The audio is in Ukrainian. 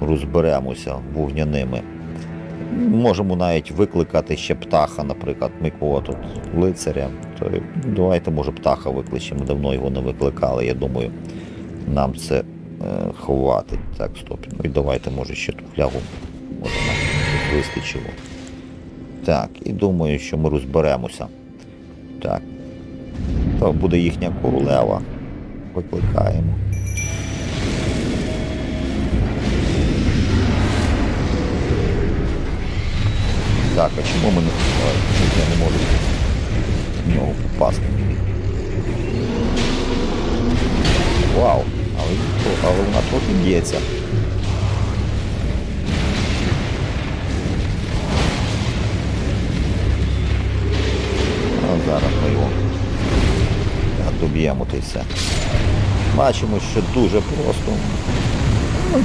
розберемося вогняними. Можемо навіть викликати ще птаха, наприклад, ми кого тут лицаря. То давайте, може, птаха викличемо. Давно його не викликали. Я думаю, нам це е, хватить. Так, стоп. Ну і давайте, може, ще ту флягу. Може, нам вистачило. Так, і думаю, що ми розберемося. Так. То буде їхня королева. Викликаємо. Так, а чому ми не чуть я не можу в нього попасти? Вау! Але, але вона трохи б'ється. А зараз ми його доб'ємо та й все. Бачимо, що дуже просто. Ну,